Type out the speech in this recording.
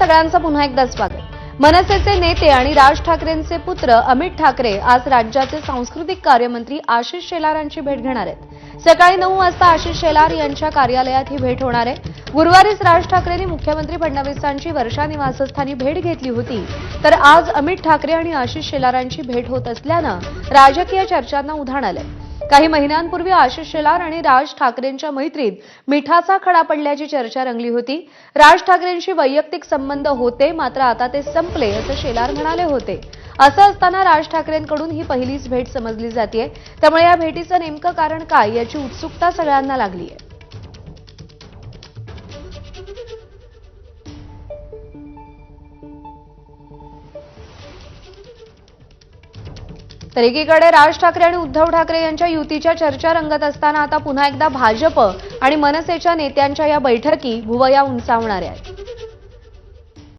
सगळ्यांचं पुन्हा एकदा स्वागत. मनसेचे नेते आणि राज ठाकरेंचे पुत्र अमित ठाकरे आज राज्याचे सांस्कृतिक कार्यमंत्री आशिष शेलार यांची भेट घेणार आहेत. सकाळी नऊ वाजता आशिष शेलार यांच्या कार्यालयात ही भेट होणार आहे. गुरुवारीच राज ठाकरेंनी मुख्यमंत्री फडणवीसांची वर्षा निवासस्थानी भेट घेतली होती. तर आज अमित ठाकरे आणि आशिष शेलारांची भेट होत असल्यानं राजकीय चर्चांना उधाण आलंय. काही महिन्यांपूर्वी आशिष शेलार आणि राज ठाकरेंच्या मैत्रीत मिठाचा खडा पडल्याची चर्चा रंगली होती. राज ठाकरेंशी वैयक्तिक संबंध होते मात्र आता ते संपले असं शेलार म्हणाले होते. असं असताना राज ठाकरेंकडून ही पहिलीच भेट समजली जाते त्यामुळे या भेटीचं नेमकं कारण काय याची उत्सुकता सगळ्यांना लागली आहे तर एकीकडे राज ठाकरे आणि उद्धव ठाकरे यांच्या युतीच्या चर्चा रंगत असताना आता पुन्हा एकदा भाजप आणि मनसेच्या नेत्यांच्या या बैठकी भुवया उंचावणाऱ्या आहेत.